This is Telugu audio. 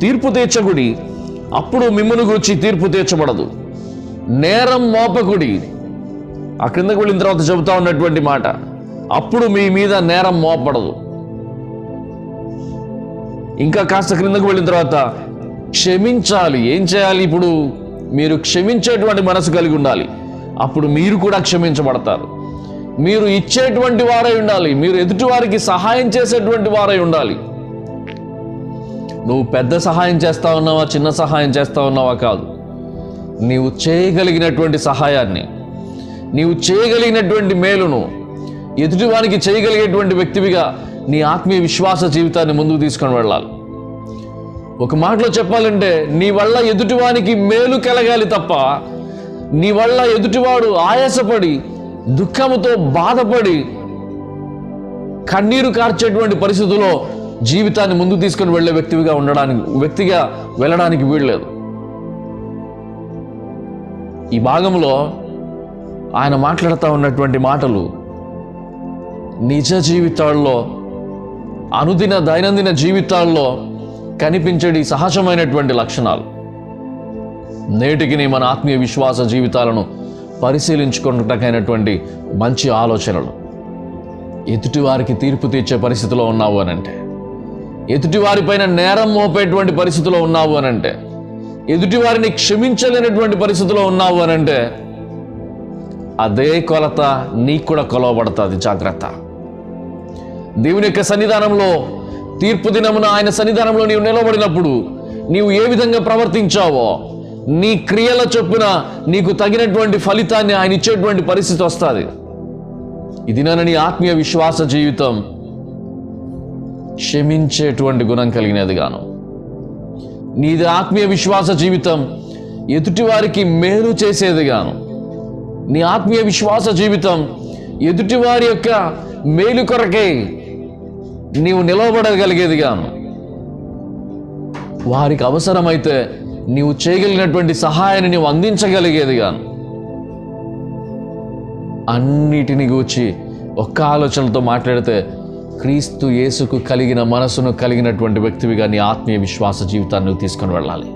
తీర్పు తీర్చకుడి. అప్పుడు మిమ్మల్ని గురించి తీర్పు తీర్చబడదు. నేరం మోపకుడి. ఆ క్రిందకు వెళ్ళిన తర్వాత చెబుతా ఉన్నటువంటి మాట. అప్పుడు మీ మీద నేరం మోపడదు ఇంకా కాస్త క్రిందకు వెళ్ళిన తర్వాత క్షమించాలి. ఏం చేయాలి ఇప్పుడు? మీరు క్షమించేటువంటి మనసు కలిగి ఉండాలి. అప్పుడు మీరు కూడా క్షమించబడతారు. మీరు ఇచ్చేటువంటి వారై ఉండాలి. మీరు ఎదుటివారికి సహాయం చేసేటువంటి వారై ఉండాలి. నువ్వు పెద్ద సహాయం చేస్తా ఉన్నావా చిన్న సహాయం చేస్తా ఉన్నావా కాదు. నీవు చేయగలిగినటువంటి సహాయాన్ని నీవు చేయగలిగినటువంటి మేలును ఎదుటివానికి చేయగలిగేటువంటి వ్యక్తివిగా నీ ఆత్మీయ విశ్వాస జీవితాన్ని ముందుకు తీసుకొని వెళ్ళాలి. ఒక మాటలో చెప్పాలంటే నీ వల్ల ఎదుటివానికి మేలు కలగాలి తప్ప నీ వల్ల ఎదుటివాడు ఆయాసపడి దుఃఖముతో బాధపడి కన్నీరు కార్చేటువంటి పరిస్థితుల్లో జీవితాన్ని ముందు తీసుకొని వెళ్ళే వ్యక్తిగా ఉండడానికి వ్యక్తిగా వెళ్ళడానికి వీల్లేదు ఈ భాగంలో ఆయన మాట్లాడుతూ ఉన్నటువంటి మాటలు నిజ జీవితాల్లో అనుదిన దైనందిన జీవితాల్లో కనిపించడి సహజమైనటువంటి లక్షణాలు. నేటికి మన ఆత్మీయ విశ్వాస జీవితాలను పరిశీలించుకున్నటకైనటువంటి మంచి ఆలోచనలు. ఎదుటివారికి తీర్పు తీర్చే పరిస్థితిలో ఉన్నావు అనంటే. ఎదుటివారిపైన నేరం మోపేటువంటి పరిస్థితిలో ఉన్నావు అనంటే ఎదుటివారిని క్షమించలేనటువంటి పరిస్థితిలో ఉన్నావు అనంటే అదే కొలత నీకు కూడా కొలవబడుతుంది జాగ్రత్త. దేవుని యొక్క సన్నిధానంలో తీర్పు దినమున ఆయన సన్నిధానంలో నీవు నిలబడినప్పుడు నీవు ఏ విధంగా ప్రవర్తించావో నీ క్రియల చొప్పున నీకు తగినటువంటి ఫలితాన్ని ఆయన ఇచ్చేటువంటి పరిస్థితి వస్తుంది. ఇది నన్ను నీ ఆత్మీయ విశ్వాస జీవితం క్షమించేటువంటి గుణం కలిగినది గాను. నీది ఆత్మీయ విశ్వాస జీవితం ఎదుటివారికి మేలు చేసేది గాను. నీ ఆత్మీయ విశ్వాస జీవితం ఎదుటివారి యొక్క మేలు కొరకే నీవు నిలవబడగలిగేది గాను. వారికి అవసరమైతే నీవు చేయగలిగినటువంటి సహాయాన్ని నీవు అందించగలిగేది గాను. అన్నిటిని గూర్చి ఒక్క ఆలోచనలతో మాట్లాడితే క్రీస్తు యేసుకు కలిగిన మనసును కలిగినటువంటి వ్యక్తివిగా నీ ఆత్మీయ విశ్వాస జీవితాన్ని తీసుకొని వెళ్ళాలి.